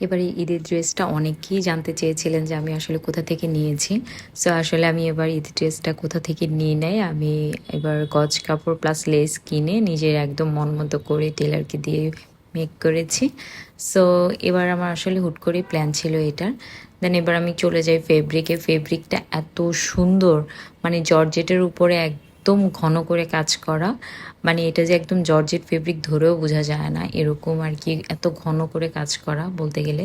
এবারে ঈদের ড্রেসটা অনেকেই জানতে চেয়েছিলেন যে আমি আসলে কোথা থেকে নিয়েছি। সো আসলে আমি এবার ঈদের ড্রেসটা কোথা থেকে নিয়ে নেই। আমি এবার গজ কাপড় প্লাস লেস কিনে নিজের একদম মন মতো করে টেলারকে দিয়ে মেক করেছি। সো এবার আমার আসলে হুট করেই প্ল্যান ছিল এটার দেন এবার আমি চলে যাই ফেব্রিকে ফেব্রিকটা এত সুন্দর মানে জর্জেটের উপরে একদম ঘন করে কাজ করা। মানে এটা যে একদম জর্জেট ফেব্রিক ধরেও বোঝা যায় না, এরকম আর কি এত ঘন করে কাজ করা বলতে গেলে।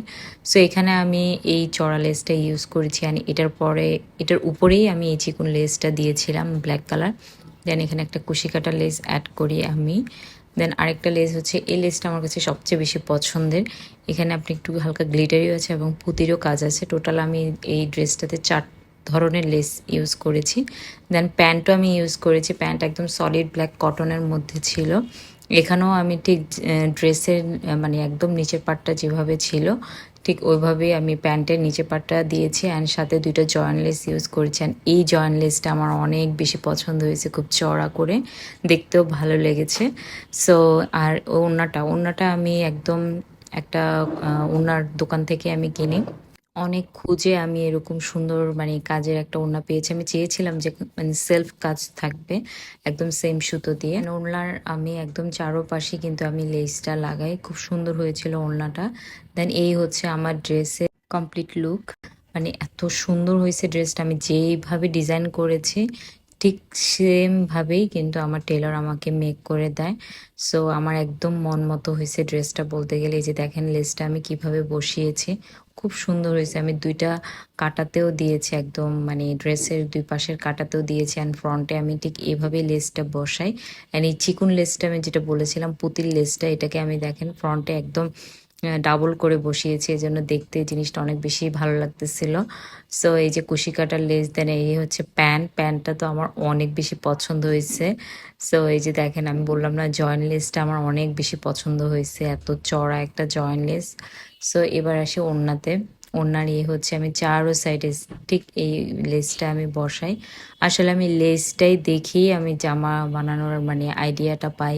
সো এখানে আমি এই চড়া লেসটা ইউজ করেছি আর এটার পরে, এটার উপরেই আমি এই চিকুন লেসটা দিয়েছিলাম ব্ল্যাক কালার দেন এখানে একটা কুশি কাটা লেস অ্যাড করি আমি। দেন আরেকটা লেস হচ্ছে, এই লেসটা আমার কাছে সবচেয়ে বেশি পছন্দের। এখানে আপনি একটু হালকা গ্লিটারিও আছে এবং পুতিরও কাজ আছে। টোটাল আমি এই ড্রেসটাতে চার ধরনের লেস ইউজ করেছি। দেন প্যান্টও আমি ইউজ করেছি। প্যান্ট একদম সলিড ব্ল্যাক কটনের মধ্যে ছিল। এখানেও আমি ঠিক ড্রেসের মানে একদম নিচের পাটটা যেভাবে ছিল, ঠিক ওইভাবেই আমি প্যান্টের নিচে পাটটা দিয়েছি অ্যান্ড সাথে দুইটা জয়েন্ট লেস ইউজ করেছি। অ্যান্ড এই জয়েন্ট লেসটা আমার অনেক বেশি পছন্দ হয়েছে, খুব চড়া করে। দেখতেও ভালো লেগেছে। সো আর ওড়নাটা ওড়নাটা আমি একদম একটা ওনার দোকান থেকে আমি কিনি। অনেক খুঁজে আমি এরকম সুন্দর মানে কাজের একটা ওড়না পেয়েছি। আমি চেয়েছিলাম যে মানে সেলফ কাজ থাকবে, একদম সেম সুতো দিয়ে। ওড়নার আমি একদম চারোপাশে কিন্তু আমি লেসটা লাগাই। খুব সুন্দর হয়েছিল ওড়নাটা। দেন এই হচ্ছে আমার ড্রেসের কমপ্লিট লুক মানে এত সুন্দর হয়েছে ড্রেসটা আমি যেইভাবে ডিজাইন করেছি ঠিক সেমভাবেই কিন্তু আমার টেলার আমাকে মেক করে দেয়। সো আমার একদম মন মতো হয়েছে ড্রেসটা বলতে গেলে। যে দেখেন লেসটা আমি কীভাবে বসিয়েছি, খুব সুন্দর হয়েছে। আমি দুইটা কাটাতেও দিয়েছি একদম মানে ড্রেসের দুই পাশের কাটাতেও দিয়েছি অ্যান্ড ফ্রন্টে আমি ঠিক এভাবে লেসটা বসাই। অ্যান্ড এই চিকুন লেসটা আমি যেটা বলেছিলাম, পুতির লেসটা এটাকে আমি দেখেন ফ্রন্টে একদম ডাবল করে বসিয়েছি এই জন্য দেখতে জিনিসটা অনেক বেশি ভালো লাগতেছিল। সো এই যে কুশি কাটার লেস দেন এই হচ্ছে প্যান্ট। প্যান্টটা তো আমার অনেক বেশি পছন্দ হয়েছে। সো এই যে দেখেন, আমি বললাম না জয়েন্ট লেসটা আমার অনেক বেশি পছন্দ হয়েছে। এত চড়া একটা জয়েন্ট লেস সো এবার আসি ওড়নাতে। ওড়নার ইয়ে হচ্ছে, আমি চারো সাইডে ঠিক এই লেসটা আমি বসাই। আসলে আমি লেসটাই দেখি, আমি জামা বানানোর মানে আইডিয়াটা পাই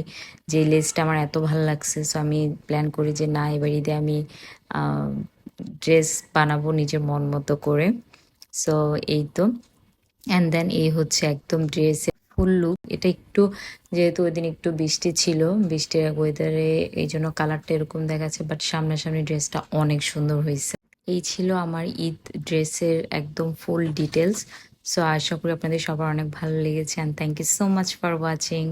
যে লেসটা আমার এত ভালো লাগছে সো আমি প্ল্যান করি যে না, এবার ঈদে আমি ড্রেস বানাবো নিজের মন মতো করে। সো এই তো। অ্যান্ড দেন এই হচ্ছে একদম ড্রেসে ফুল লুক এটা একটু, যেহেতু ওই দিন একটু বৃষ্টি ছিল, বৃষ্টির ওয়েদারে এই জন্য কালারটা এরকম দেখাচ্ছে বাট সামনাসামনি ড্রেসটা অনেক সুন্দর হয়েছে। এই ছিল আমার ঈদ ড্রেসের একদম ফুল ডিটেলস সো আশা করি আপনাদের সবার অনেক ভালো লেগেছে and thank you so much for watching